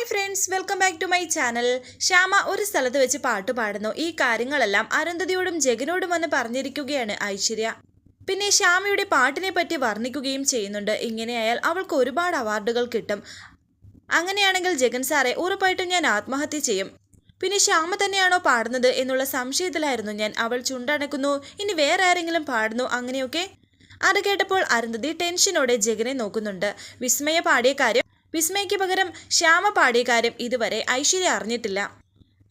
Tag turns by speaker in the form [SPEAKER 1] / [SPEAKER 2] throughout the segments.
[SPEAKER 1] Hi friends welcome back to my channel Shyama ഒരു സ്ഥലത്ത് വെച്ച് പാട്ട് പാടുന്നു. ഈ കാര്യങ്ങളെല്ലാം അരുന്ധതിയോടും ജഗനോടും വന്ന് പറഞ്ഞിരിക്കുകയാണ് ഐശ്വര്യ. പിന്നെ ശ്യാമയുടെ പാട്ടിനെ പറ്റി വർണിക്കുകയും ചെയ്യുന്നുണ്ട്. ഇങ്ങനെയായാൽ അവൾക്ക് ഒരുപാട് അവാർഡുകൾ കിട്ടും. അങ്ങനെയാണെങ്കിൽ ജഗൻ സാറെ ഉറപ്പായിട്ടും ഞാൻ ആത്മഹത്യ ചെയ്യും. പിന്നെ ശ്യാമ തന്നെയാണോ പാടുന്നത് എന്നുള്ള സംശയത്തിലായിരുന്നു ഞാൻ. അവൾ ചുണ്ടണക്കുന്നു ഇനി വേറെ ആരെങ്കിലും പാടുന്നു അങ്ങനെയൊക്കെ. അത് കേട്ടപ്പോൾ അരുന്ധതി ടെൻഷനോടെ ജഗനെ നോക്കുന്നുണ്ട്. വിസ്മയ പാടിയ കാര്യം വിസ്മയ്ക്ക് പകരം ശ്യാമ പാടിയ കാര്യം ഇതുവരെ ഐശ്വര്യ അറിഞ്ഞിട്ടില്ല.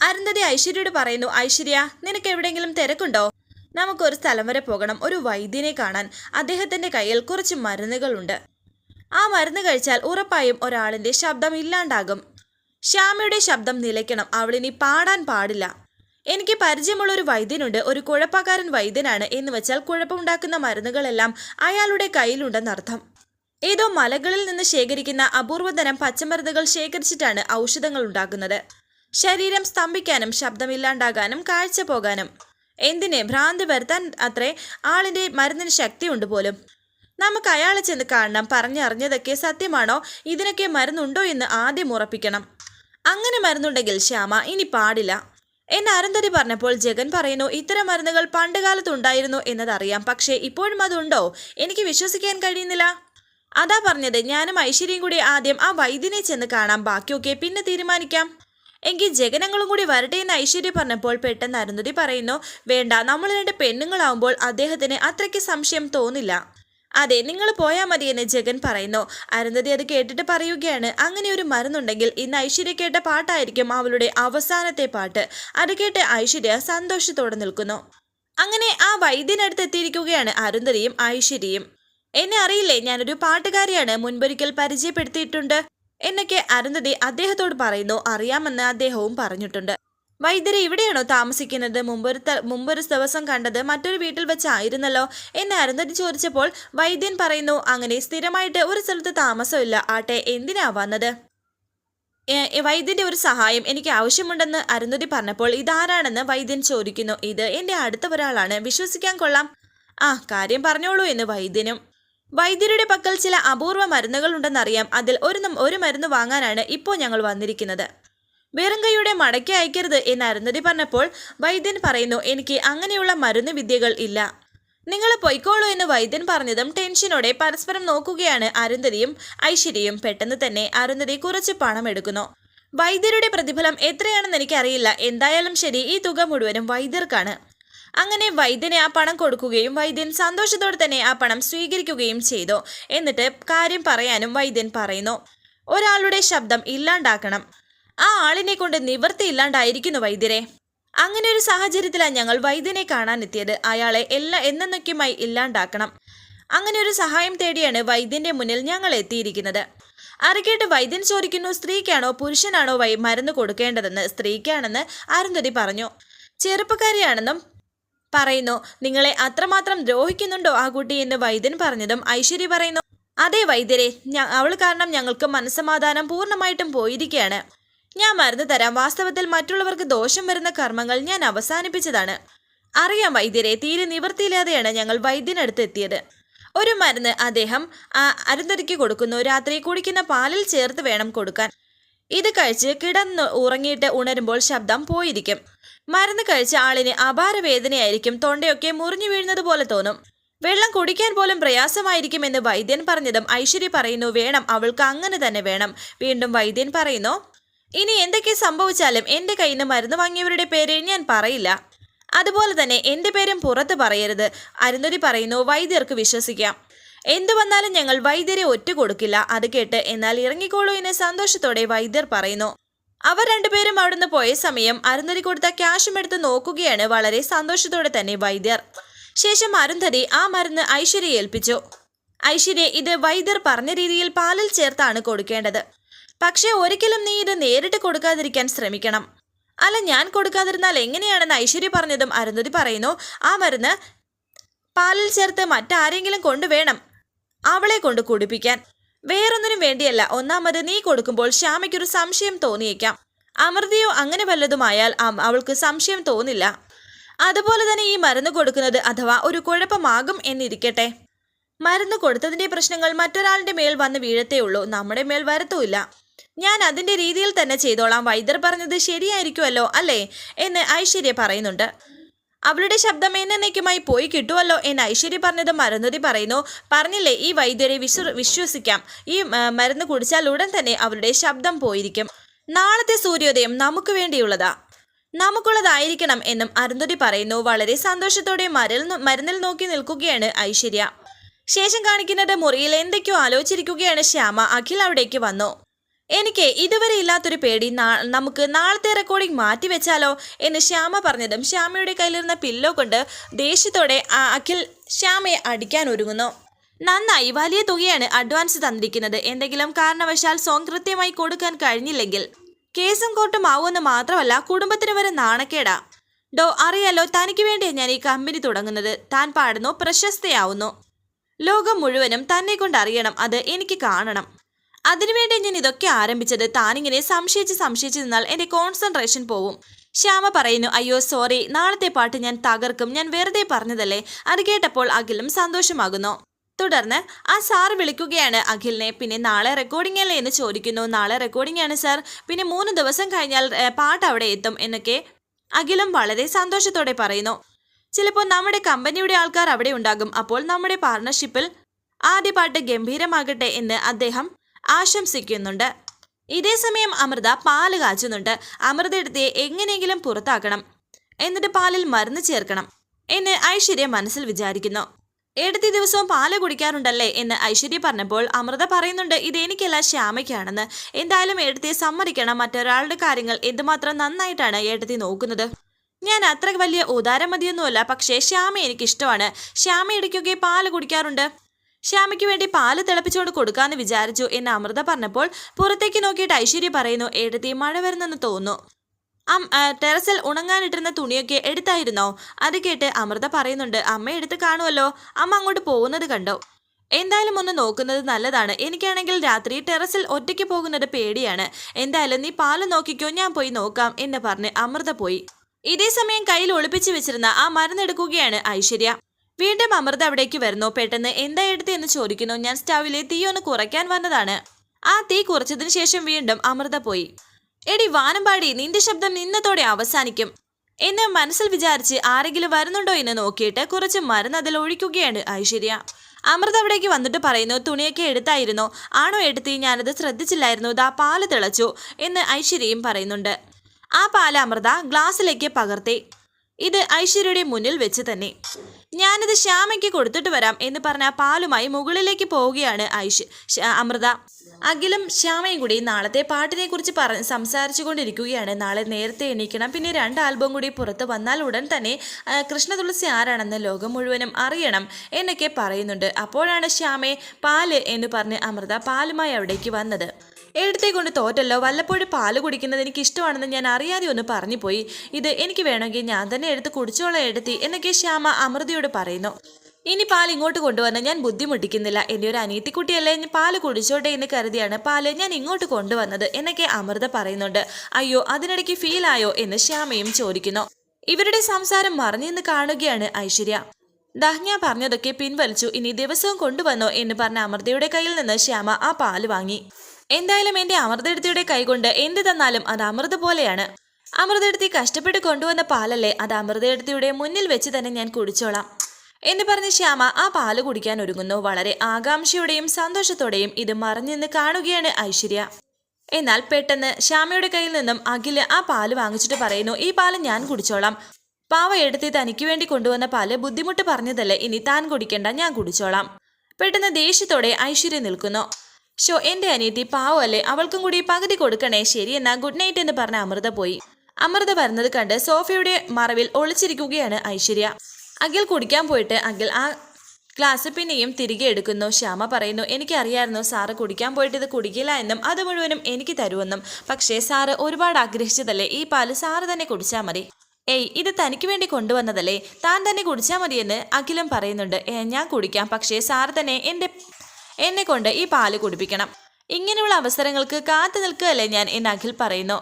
[SPEAKER 1] അരുന്ധതി ഐശ്വര്യയോട് പറയുന്നു ഐശ്വര്യ നിനക്ക് എവിടെയെങ്കിലും തിരക്കുണ്ടോ? നമുക്കൊരു സ്ഥലം വരെ പോകണം. ഒരു വൈദ്യനെ കാണാൻ അദ്ദേഹത്തിന്റെ കയ്യിൽ കുറച്ച് മരുന്നുകളുണ്ട്. ആ മരുന്ന് കഴിച്ചാൽ ഉറപ്പായും ഒരാളിന്റെ ശബ്ദം ഇല്ലാണ്ടാകും. ശ്യാമയുടെ ശബ്ദം നിലയ്ക്കണം. അവളിനി പാടാൻ പാടില്ല. എനിക്ക് പരിചയമുള്ള ഒരു വൈദ്യനുണ്ട്. ഒരു കുഴപ്പക്കാരൻ വൈദ്യനാണ്. എന്ന് വെച്ചാൽ കുഴപ്പമുണ്ടാക്കുന്ന മരുന്നുകളെല്ലാം അയാളുടെ കയ്യിലുണ്ടെന്നർത്ഥം. ഏതോ മലകളിൽ നിന്ന് ശേഖരിക്കുന്ന അപൂർവതരം പച്ചമരുന്നുകൾ ശേഖരിച്ചിട്ടാണ് ഔഷധങ്ങൾ ഉണ്ടാക്കുന്നത്. ശരീരം സ്തംഭിക്കാനും ശബ്ദമില്ലാണ്ടാകാനും കാഴ്ച പോകാനും. എന്തിനെ ഭ്രാന്തി വരുത്താൻ അത്രേ ആളിന്റെ മരുന്നിന് ശക്തിയുണ്ട് പോലും. നമുക്ക് അയാളെ ചെന്ന് കാണണം പറഞ്ഞറിഞ്ഞതൊക്കെ സത്യമാണോ? ഇതിനൊക്കെ മരുന്നുണ്ടോ എന്ന് ആദ്യം ഉറപ്പിക്കണം. അങ്ങനെ മരുന്നുണ്ടെങ്കിൽ ശ്യാമ ഇനി പാടില്ല. എന്ന് അരുന്ധതി പറഞ്ഞപ്പോൾ ജഗൻ പറയുന്നു ഇത്തരം മരുന്നുകൾ പണ്ടുകാലത്ത് ഉണ്ടായിരുന്നു എന്നതറിയാം പക്ഷേ ഇപ്പോഴും അതുണ്ടോ? എനിക്ക് വിശ്വസിക്കാൻ കഴിയുന്നില്ല. അതാ പറഞ്ഞത്. ഞാനും ഐശ്വര്യയും കൂടി ആദ്യം ആ വൈദ്യനെ ചെന്ന് കാണാം. ബാക്കിയൊക്കെ പിന്നെ തീരുമാനിക്കാം. എങ്കിൽ ജഗനങ്ങളും കൂടി വരട്ടെ എന്ന് ഐശ്വര്യ പറഞ്ഞപ്പോൾ പെട്ടെന്ന് അരുന്ധതി പറയുന്നു വേണ്ട നമ്മൾ രണ്ട് പെണ്ണുങ്ങളാവുമ്പോൾ അദ്ദേഹത്തിന് അത്രയ്ക്ക് സംശയം തോന്നില്ല. അതെ നിങ്ങൾ പോയാൽ മതി എന്ന് ജഗൻ പറയുന്നു. അരുന്ധതി അത് കേട്ടിട്ട് പറയുകയാണ്. അങ്ങനെ ഒരു മരുന്നുണ്ടെങ്കിൽ ഇന്ന് ഐശ്വര്യ കേട്ട പാട്ടായിരിക്കും അവളുടെ അവസാനത്തെ പാട്ട്. അത് കേട്ട് ഐശ്വര്യ സന്തോഷത്തോടെ നിൽക്കുന്നു. അങ്ങനെ ആ വൈദ്യനടുത്ത് എത്തിയിരിക്കുകയാണ് അരുന്ധതിയും ഐശ്വര്യയും. എന്നെ അറിയില്ലേ? ഞാനൊരു പാട്ടുകാരിയാണ്. മുൻപൊരിക്കൽ പരിചയപ്പെടുത്തിയിട്ടുണ്ട്. എന്നൊക്കെ അരുന്ധതി അദ്ദേഹത്തോട് പറയുന്നു. അറിയാമെന്ന് അദ്ദേഹവും പറഞ്ഞിട്ടുണ്ട്. വൈദ്യരെ ഇവിടെയാണോ താമസിക്കുന്നത്? മുമ്പൊരു മുമ്പൊരു ദിവസം കണ്ടത് മറ്റൊരു വീട്ടിൽ വെച്ചായിരുന്നല്ലോ എന്ന് അരുന്ധതി ചോദിച്ചപ്പോൾ വൈദ്യൻ പറയുന്നു അങ്ങനെ സ്ഥിരമായിട്ട് ഒരു സ്ഥലത്ത് താമസമില്ല. ആട്ടെ എന്തിനാ വന്നത്? വൈദ്യന്റെ ഒരു സഹായം എനിക്ക് ആവശ്യമുണ്ടെന്ന് അരുന്ധതി പറഞ്ഞപ്പോൾ ഇതാരാണെന്ന് വൈദ്യൻ ചോദിക്കുന്നു. ഇത് എന്റെ അടുത്ത ഒരാളാണ്. വിശ്വസിക്കാൻ കൊള്ളാം. ആ കാര്യം പറഞ്ഞോളൂ എന്ന് വൈദ്യനും വൈദ്യരുടെ പക്കൽ ചില അപൂർവ മരുന്നുകളുണ്ടെന്നറിയാം. അതിൽ ഒരു ഒരു മരുന്ന് വാങ്ങാനാണ് ഇപ്പോൾ ഞങ്ങൾ വന്നിരിക്കുന്നത്. വെറും കൈയുടെ മടക്കി അയക്കരുത് എന്ന് അരുന്ധതി പറഞ്ഞപ്പോൾ വൈദ്യൻ പറയുന്നു എനിക്ക് അങ്ങനെയുള്ള മരുന്ന് വിദ്യകൾ ഇല്ല. നിങ്ങൾ പൊയ്ക്കോളൂ എന്ന് വൈദ്യൻ പറഞ്ഞതും ടെൻഷനോടെ പരസ്പരം നോക്കുകയാണ് അരുന്ധതിയും ഐശ്വര്യയും. പെട്ടെന്ന് തന്നെ അരുന്ധതി കുറച്ച് പണം എടുക്കുന്നു. വൈദ്യരുടെ പ്രതിഫലം എത്രയാണെന്ന് എനിക്കറിയില്ല. എന്തായാലും ശരി ഈ തുക മുഴുവനും വൈദ്യർക്കാണ്. അങ്ങനെ വൈദ്യനെ ആ പണം കൊടുക്കുകയും വൈദ്യൻ സന്തോഷത്തോടെ തന്നെ ആ പണം സ്വീകരിക്കുകയും ചെയ്തു. എന്നിട്ട് കാര്യം പറയാനും വൈദ്യൻ പറയുന്നു ഒരാളുടെ ശബ്ദം ഇല്ലാണ്ടാക്കണം. ആ ആളിനെ കൊണ്ട് നിവൃത്തി ഇല്ലാണ്ടായിരിക്കുന്നു വൈദ്യരെ. അങ്ങനെ ഒരു സാഹചര്യത്തിലാണ് ഞങ്ങൾ വൈദ്യനെ കാണാനെത്തിയത്. അയാളെ എല്ലാ എന്നൊക്കെയുമായി ഇല്ലാണ്ടാക്കണം. അങ്ങനെ ഒരു സഹായം തേടിയാണ് വൈദ്യന്റെ മുന്നിൽ ഞങ്ങൾ എത്തിയിരിക്കുന്നത്. അറിക്കേട്ട് വൈദ്യൻ ചോദിക്കുന്നു സ്ത്രീക്കാണോ പുരുഷനാണോ വൈ മരുന്ന് കൊടുക്കേണ്ടതെന്ന്? സ്ത്രീക്കാണെന്ന് അരുന്ധതി പറഞ്ഞു. ചെറുപ്പക്കാരിയാണെന്നും പറയുന്നു നിങ്ങളെ അത്രമാത്രം ദ്രോഹിക്കുന്നുണ്ടോ ആ കുട്ടി? എന്ന് വൈദ്യൻ പറഞ്ഞതും ഐശ്വര്യ പറയുന്നു അതെ വൈദ്യരെ അവൾ കാരണം ഞങ്ങൾക്ക് മനസ്സമാധാനം പൂർണമായിട്ടും പോയിരിക്കുകയാണ് ഞാൻ മരുന്ന് തരാം. വാസ്തവത്തിൽ മറ്റുള്ളവർക്ക് ദോഷം വരുന്ന കർമ്മങ്ങൾ ഞാൻ അവസാനിപ്പിച്ചതാണ്. അറിയാം വൈദ്യരെ തീരെ നിവൃത്തിയില്ലാതെയാണ് ഞങ്ങൾ വൈദ്യനടുത്ത് എത്തിയത്. ഒരു മരുന്ന് അദ്ദേഹം ആ അരുന്ധതിക്ക് കൊടുക്കുന്നു. രാത്രി കുടിക്കുന്ന പാലിൽ ചേർത്ത് വേണം കൊടുക്കാൻ. ഇത് കഴിച്ച് കിടന്ന് ഉറങ്ങിയിട്ട് ഉണരുമ്പോൾ ശബ്ദം പോയിരിക്കും. മരുന്ന് കഴിച്ച ആളിന് അപാര വേദനയായിരിക്കും. തൊണ്ടയൊക്കെ മുറിഞ്ഞു വീഴുന്നത് പോലെ തോന്നും. വെള്ളം കുടിക്കാൻ പോലും പ്രയാസമായിരിക്കും എന്ന് വൈദ്യൻ പറഞ്ഞതും ഐശ്വര്യ പറയുന്നു വേണം അവൾക്ക് അങ്ങനെ തന്നെ വേണം വീണ്ടും വൈദ്യൻ പറയുന്നു. ഇനി എന്തൊക്കെ സംഭവിച്ചാലും എന്റെ കയ്യിൽ നിന്ന് മരുന്ന് വാങ്ങിയവരുടെ പേര് ഞാൻ പറയില്ല. അതുപോലെ തന്നെ എന്റെ പേരും പുറത്ത് പറയരുത് അരുന്ധതി പറയുന്നു. വൈദ്യർക്ക് വിശ്വസിക്കാം. എന്തു വന്നാലും ഞങ്ങൾ വൈദ്യരെ ഒറ്റ കൊടുക്കില്ല അത് കേട്ട് എന്നാൽ ഇറങ്ങിക്കോളൂ എന്ന് സന്തോഷത്തോടെ വൈദ്യർ പറയുന്നു. അവർ രണ്ടുപേരും അവിടുന്ന് പോയ സമയം അരുന്ധതി കൊടുത്ത ക്യാഷും എടുത്ത് നോക്കുകയാണ് വളരെ സന്തോഷത്തോടെ തന്നെ വൈദ്യർ. ശേഷം അരുന്ധതി ആ മരുന്ന് ഐശ്വര്യ ഏൽപ്പിച്ചു. ഐശ്വര്യ ഇത് വൈദ്യർ പറഞ്ഞ രീതിയിൽ പാലിൽ ചേർത്താണ് കൊടുക്കേണ്ടത്. പക്ഷേ ഒരിക്കലും നീ ഇത് നേരിട്ട് കൊടുക്കാതിരിക്കാൻ ശ്രമിക്കണം. അല്ല ഞാൻ കൊടുക്കാതിരുന്നാൽ എങ്ങനെയാണെന്ന് ഐശ്വര്യ പറഞ്ഞതും അരുന്ധതി പറയുന്നു ആ മരുന്ന് പാലിൽ ചേർത്ത് മറ്റാരെങ്കിലും കൊണ്ടുവേണം. അവളെ കൊണ്ട് കുടിപ്പിക്കാൻ. വേറൊന്നിനും വേണ്ടിയല്ല ഒന്നാമത് നീ കൊടുക്കുമ്പോൾ ശ്യാമയ്ക്കൊരു സംശയം തോന്നിയേക്കാം. അമൃതയോ അങ്ങനെ വല്ലതുമായാൽ അവൾക്ക് സംശയം തോന്നില്ല. അതുപോലെ തന്നെ ഈ മരുന്ന് കൊടുക്കുന്നത് അഥവാ ഒരു കുഴപ്പമാകും എന്നിരിക്കട്ടെ. മരുന്ന് കൊടുത്തതിന്റെ പ്രശ്നങ്ങൾ മറ്റൊരാളിന്റെ മേൽ വന്ന് വീഴത്തേ ഉള്ളൂ നമ്മുടെ മേൽ വരത്തുമില്ല. ഞാൻ അതിന്റെ രീതിയിൽ തന്നെ ചെയ്തോളാം വൈദ്യർ പറഞ്ഞത് ശരിയായിരിക്കുമല്ലോ അല്ലേ? എന്ന് ഐശ്വര്യ പറയുന്നുണ്ട്. അവളുടെ ശബ്ദം എന്നേക്കുമായി പോയി കിട്ടുമല്ലോ എന്ന് ഐശ്വര്യ പറഞ്ഞത് മരുന്നതി പറയുന്നു. പറഞ്ഞില്ലേ ഈ വൈദ്യരെ വിശ്വ വിശ്വസിക്കാം. ഈ മരുന്ന് കുടിച്ചാൽ ഉടൻ തന്നെ അവരുടെ ശബ്ദം പോയിരിക്കും. നാളത്തെ സൂര്യോദയം നമുക്ക് വേണ്ടിയുള്ളതാ. നമുക്കുള്ളതായിരിക്കണം എന്നും അരുന്ധതി പറയുന്നു. വളരെ സന്തോഷത്തോടെ മരൽ മരുന്നിൽ നോക്കി നിൽക്കുകയാണ് ഐശ്വര്യ. ശേഷം കാണിക്കുന്നത് മുറിയിൽ എന്തൊക്കെയോ ആലോചിച്ചിരിക്കുകയാണ് ശ്യാമ. അഖിൽ അവിടേക്ക് വന്നു. എനിക്ക് ഇതുവരെ ഇല്ലാത്തൊരു പേടി നമുക്ക് നാളത്തെ റെക്കോർഡിംഗ് മാറ്റിവെച്ചാലോ എന്ന് ശ്യാമ പറഞ്ഞതും ശ്യാമയുടെ കയ്യിലിരുന്ന പില്ലോ കൊണ്ട് ദേഷ്യത്തോടെ അഖിൽ ശ്യാമയെ അടിക്കാൻ ഒരുങ്ങുന്നു. നന്നായി വലിയ തുകയാണ് അഡ്വാൻസ് തന്നിരിക്കുന്നത്. എന്തെങ്കിലും കാരണവശാൽ സോങ് കൃത്യമായി കൊടുക്കാൻ കഴിഞ്ഞില്ലെങ്കിൽ കേസും കോട്ടും ആവുമെന്ന് മാത്രമല്ല കുടുംബത്തിന് വരെ നാണക്കേടാ. ഡോ അറിയാലോ തനിക്ക് വേണ്ടിയാണ് ഞാൻ ഈ കമ്പനി തുടങ്ങുന്നത്. താൻ പാടുന്നു പ്രശസ്തയാവുന്നു. ലോകം മുഴുവനും തന്നെ കൊണ്ട് അറിയണം അത് എനിക്ക് കാണണം. അതിനുവേണ്ടി ഞാൻ ഇതൊക്കെ ആരംഭിച്ചത് താനിങ്ങനെ സംശയിച്ച് സംശയിച്ച് നിന്നാൽ എന്റെ കോൺസെൻട്രേഷൻ പോവും. ശ്യാമ പറയുന്നു അയ്യോ സോറി നാളത്തെ പാട്ട് ഞാൻ തകർക്കും. ഞാൻ വെറുതെ പറഞ്ഞതല്ലേ? അത് കേട്ടപ്പോൾ അഖിലും സന്തോഷമാകുന്നു. തുടർന്ന് ആ സാർ വിളിക്കുകയാണ് അഖിലിനെ. പിന്നെ നാളെ റെക്കോർഡിംഗ് അല്ലേ? എന്ന് ചോദിക്കുന്നു. നാളെ റെക്കോർഡിംഗ് ആണ് സാർ പിന്നെ മൂന്ന് ദിവസം കഴിഞ്ഞാൽ പാട്ട് അവിടെ എത്തും എന്നൊക്കെ അഖിലും വളരെ സന്തോഷത്തോടെ പറയുന്നു. ചിലപ്പോൾ നമ്മുടെ കമ്പനിയുടെ ആൾക്കാർ അവിടെ ഉണ്ടാകും. അപ്പോൾ നമ്മുടെ പാർട്ണർഷിപ്പിൽ ആദ്യ പാട്ട് ഗംഭീരമാകട്ടെ എന്ന് അദ്ദേഹം ആശംസിക്കുന്നുണ്ട്. ഇതേസമയം അമൃത പാൽ കാച്ചുന്നുണ്ട്. അമൃത എടുത്ത് എങ്ങനെയെങ്കിലും പുറത്താക്കണം. എന്നിട്ട് പാലിൽ മരുന്ന് ചേർക്കണം എന്ന് ഐശ്വര്യ മനസ്സിൽ വിചാരിക്കുന്നു. എടുത്തി ദിവസവും പാൽ കുടിക്കാറുണ്ടല്ലേ എന്ന് ഐശ്വര്യ പറഞ്ഞപ്പോൾ അമൃത പറയുന്നുണ്ട് ഇത് എനിക്കല്ല ശ്യാമയ്ക്കാണെന്ന്. എന്തായാലും എടുത്തി സമ്മതിക്കണം. മറ്റൊരാളുടെ കാര്യങ്ങൾ എന്തുമാത്രം നന്നായിട്ടാണ് എടുത്തി നോക്കുന്നത്. ഞാൻ അത്ര വലിയ ഉദാരമതിയൊന്നുമല്ല പക്ഷേ ശ്യാമ എനിക്കിഷ്ടമാണ്. ശ്യാമ ഇടയ്ക്കൊക്കെ പാൽ കുടിക്കാറുണ്ട്. ശ്യാമയ്ക്ക് വേണ്ടി പാൽ തിളപ്പിച്ചുകൊണ്ട് കൊടുക്കാന്ന് വിചാരിച്ചു എന്ന് അമൃത പറഞ്ഞപ്പോൾ പുറത്തേക്ക് നോക്കിയിട്ട് ഐശ്വര്യ പറയുന്നു എടുത്തി മഴ വരുന്നെന്ന് തോന്നുന്നു. അം ടെറസിൽ ഉണങ്ങാനിട്ടിരുന്ന തുണിയൊക്കെ എടുത്തായിരുന്നോ? അത് കേട്ട് അമൃത പറയുന്നുണ്ട് അമ്മ എടുത്ത് കാണുമല്ലോ അമ്മ അങ്ങോട്ട് പോകുന്നത് കണ്ടോ? എന്തായാലും ഒന്ന് നോക്കുന്നത് നല്ലതാണ്. എനിക്കാണെങ്കിൽ രാത്രി ടെറസിൽ ഒറ്റയ്ക്ക് പോകുന്നത് പേടിയാണ്. എന്തായാലും നീ പാൽ നോക്കിക്കോ ഞാൻ പോയി നോക്കാം എന്ന് പറഞ്ഞ് അമൃത പോയി. ഇതേ സമയം കയ്യിൽ ഒളിപ്പിച്ചു വെച്ചിരുന്ന ആ മരുന്നെടുക്കുകയാണ് ഐശ്വര്യ. വീണ്ടും അമൃത അവിടേക്ക് വരുന്നു. പെട്ടെന്ന് എന്താ എടുത്ത് എന്ന് ചോദിക്കുന്നു. ഞാൻ സ്റ്റവിലെ തീ ഒന്ന് കുറയ്ക്കാൻ വന്നതാണ്. ആ തീ കുറച്ചതിന് ശേഷം വീണ്ടും അമൃത പോയി. എടി വാനമ്പാടി നിന്റെ ശബ്ദം ഇന്നത്തോടെ അവസാനിക്കും. എന്ന് മനസ്സിൽ വിചാരിച്ച് ആരെങ്കിലും വരുന്നുണ്ടോ എന്ന് നോക്കിയിട്ട് കുറച്ച് മരുന്ന് അതിൽ ഒഴിക്കുകയാണ് ഐശ്വര്യ. അമൃത അവിടേക്ക് വന്നിട്ട് പറയുന്നു തുണിയൊക്കെ എടുത്തായിരുന്നു. ആണോ എടുത്തി? ഞാനത് ശ്രദ്ധിച്ചില്ലായിരുന്നു. ദാ പാൽ തിളച്ചു എന്ന് ഐശ്വര്യയും പറയുന്നുണ്ട്. ആ പാൽ അമൃത ഗ്ലാസ്സിലേക്ക് പകർത്തി. ഇത് ഐശ്വര്യയുടെ മുന്നിൽ വെച്ച് തന്നെ. ഞാനിത് ശ്യാമയ്ക്ക് കൊടുത്തിട്ട് വരാം എന്ന് പറഞ്ഞ പാലുമായി മുകളിലേക്ക് പോവുകയാണ് ഐശ്വ അമൃത. അഖിലും ശ്യാമയും കൂടി നാളത്തെ പാട്ടിനെ കുറിച്ച് പറ സംസാരിച്ചു കൊണ്ടിരിക്കുകയാണ് നാളെ നേരത്തെ എണീക്കണം. പിന്നെ രണ്ട് ആൽബം കൂടി പുറത്ത് വന്നാൽ ഉടൻ തന്നെ കൃഷ്ണതുളസി ആരാണെന്ന് ലോകം മുഴുവനും അറിയണം എന്നൊക്കെ പറയുന്നുണ്ട്. അപ്പോഴാണ് ശ്യാമെ പാൽ എന്ന് പറഞ്ഞ് അമൃത പാലുമായി അവിടേക്ക് വന്നത്. എടുത്തേ കൊണ്ട് തോറ്റല്ലോ. വല്ലപ്പോഴും പാൽ കുടിക്കുന്നത് എനിക്ക് ഇഷ്ടമാണെന്ന് ഞാൻ അറിയാതെ ഒന്ന് പറഞ്ഞു പോയി. ഇത് എനിക്ക് വേണമെങ്കിൽ ഞാൻ തന്നെ എടുത്ത് കുടിച്ചോളാം എടുത്തി എന്നൊക്കെ ശ്യാമ അമൃതയോട് പറയുന്നു. ഇനി പാൽ ഇങ്ങോട്ട് കൊണ്ടുവന്ന് ഞാൻ ബുദ്ധിമുട്ടിക്കുന്നില്ല. എന്റെ ഒരു അനീത്തിക്കുട്ടിയല്ലേ ഞാൻ പാൽ കുടിച്ചോട്ടെ എന്ന് കരുതിയാണ് പാൽ ഞാൻ ഇങ്ങോട്ട് കൊണ്ടുവന്നത് എന്നൊക്കെ അമൃത പറയുന്നുണ്ട്. അയ്യോ അതിനിടയ്ക്ക് ഫീലായോ എന്ന് ശ്യാമയും ചോദിക്കുന്നു. ഇവരുടെ സംസാരം മറിഞ്ഞെന്ന് കാണുകയാണ് ഐശ്വര്യ. ദഹ്ഞ പറഞ്ഞതൊക്കെ പിൻവലിച്ചു. ഇനി ദിവസവും കൊണ്ടുവന്നോ എന്ന് പറഞ്ഞ അമൃതയുടെ കയ്യിൽ നിന്ന് ശ്യാമ ആ പാൽ വാങ്ങി. എന്തായാലും എന്റെ അമൃതെടുത്തിയുടെ കൈകൊണ്ട് എന്ത് തന്നാലും അത് അമൃത പോലെയാണ്. അമൃതെടുത്തി കഷ്ടപ്പെട്ട് കൊണ്ടുവന്ന പാലല്ലേ അത് അമൃതെടുത്തിയുടെ മുന്നിൽ വെച്ച് തന്നെ ഞാൻ കുടിച്ചോളാം. എന്ന് പറഞ്ഞ് ശ്യാമ ആ പാൽ കുടിക്കാൻ ഒരുങ്ങുന്നു. വളരെ ആകാംക്ഷയോടെയും സന്തോഷത്തോടെയും ഇത് മറിഞ്ഞെന്ന് കാണുകയാണ് ഐശ്വര്യ. എന്നാൽ പെട്ടെന്ന് ശ്യാമയുടെ കയ്യിൽ നിന്നും അഖിൽ ആ പാൽ വാങ്ങിച്ചിട്ട് പറയുന്നു ഈ പാൽ ഞാൻ കുടിച്ചോളാം. പാവ എടുത്ത് തനിക്ക് വേണ്ടി കൊണ്ടുവന്ന പാൽ ബുദ്ധിമുട്ട് പറഞ്ഞതല്ലേ ഇനി താൻ കുടിക്കേണ്ട ഞാൻ കുടിച്ചോളാം. പെട്ടെന്ന് ദേഷ്യത്തോടെ ഐശ്വര്യ നിൽക്കുന്നു. ഷോ എന്റെ അനിയത്തി പാവല്ലേ അവൾക്കും കൂടി പകുതി കൊടുക്കണേ ശരി എന്നാ ഗുഡ് നൈറ്റ് എന്ന് പറഞ്ഞ അമൃത പോയി. അമൃത വരുന്നത് കണ്ട് സോഫയുടെ മറവിൽ ഒളിച്ചിരിക്കുകയാണ് ഐശ്വര്യ. അഖിൽ കുടിക്കാൻ പോയിട്ട് അഖിൽ ആ ഗ്ലാസ് പിന്നെയും തിരികെ എടുക്കുന്നു. ശ്യാമ പറയുന്നു എനിക്കറിയായിരുന്നു സാറ് കുടിക്കാൻ പോയിട്ട് ഇത് കുടിക്കില്ല എന്നും അത് മുഴുവനും എനിക്ക് തരുമെന്നും. പക്ഷേ സാറ് ഒരുപാട് ആഗ്രഹിച്ചതല്ലേ ഈ പാൽ സാറ് തന്നെ കുടിച്ചാൽ മതി. ഏയ് ഇത് തനിക്ക് വേണ്ടി കൊണ്ടുവന്നതല്ലേ താൻ തന്നെ കുടിച്ചാൽ മതിയെന്ന് അഖിലും പറയുന്നുണ്ട്. ഞാൻ കുടിക്കാം പക്ഷേ സാറ് തന്നെ എന്റെ എന്നെ കൊണ്ട് ഈ പാൽ കുടിപ്പിക്കണം. ഇങ്ങനെയുള്ള അവസരങ്ങൾക്ക് കാത്തു നിൽക്കുകയല്ലേ ഞാൻ എന്ന് അഖിൽ പറയുന്നു.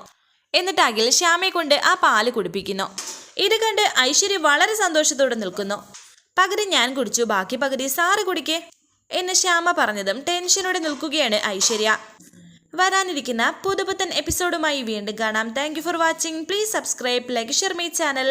[SPEAKER 1] എന്നിട്ട് അഖിൽ ശ്യാമയെ കൊണ്ട് ആ പാൽ കുടിപ്പിക്കുന്നു. ഇത് കണ്ട് ഐശ്വര്യ വളരെ സന്തോഷത്തോടെ നിൽക്കുന്നു. പകുതി ഞാൻ കുടിച്ചു ബാക്കി പകുതി സാറ് കുടിക്കേ എന്ന് ശ്യാമ പറഞ്ഞതും ടെൻഷനോടെ നിൽക്കുകയാണ് ഐശ്വര്യ. വരാനിരിക്കുന്ന പുതുപുത്തൻ എപ്പിസോഡുമായി വീണ്ടും കാണാം. Thank for watching please subscribe like share my channel